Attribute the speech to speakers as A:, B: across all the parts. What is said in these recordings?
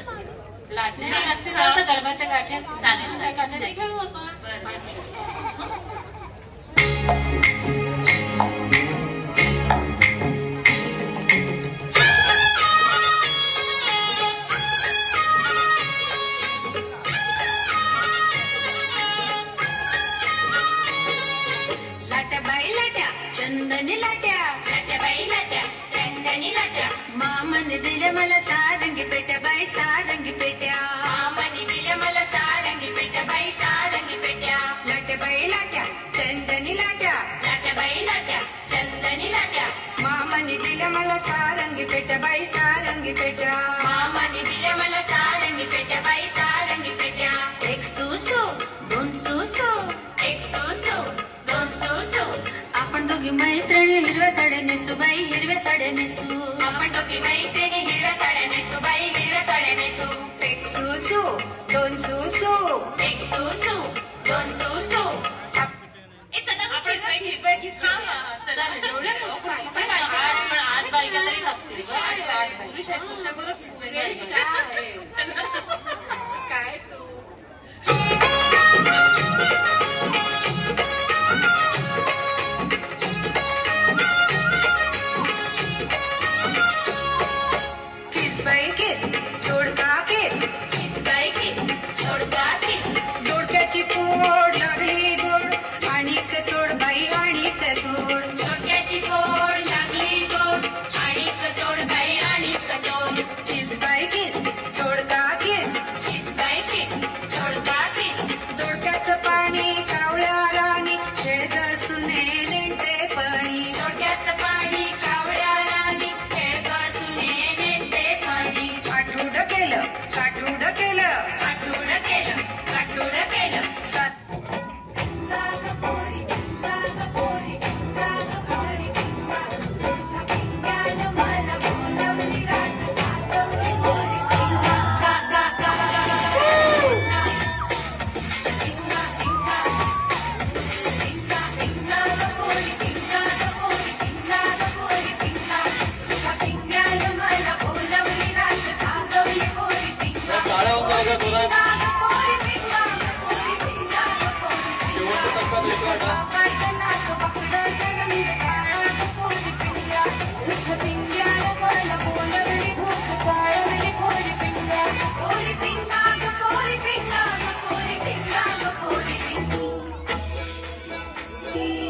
A: कसं गरबाच्या गाठी चालेल
B: खेळू
C: चंदनी लाट्या.
D: लाट्या बाई लाट्या चंदनी लाट्या.
C: मामाने दिले मला सा సారంగి పెట్ట బై సారంగి పెట్ట
D: ఆమని విలమల సారంగి పెట్ట బై సారంగి పెట్ట
C: లట బై లట చందని లట.
D: లట బై లట చందని లట.
C: మామని విలమల సారంగి పెట్ట బై సారంగి పెట్ట
D: మామని విలమల సారంగి పెట్ట బై సారంగి పెట్ట
C: ఎక్సూసు దొన్సూసు
D: ఎక్సూసు దొన్సూసు
C: टोकी मैत्रिणी हिरव्या साड्या नेसू बाई हिरव्या साड्या नेसू
D: आपण टोकी मैत्रिणी हिरव्या साड्या नेसू बाई हिरव्या साड्या नेसू
C: एक सुसू दोन सुसू
D: एक सुसू दोन सुसू
B: काय तू?
E: see.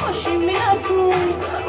E: Oh, shimmy, let's go.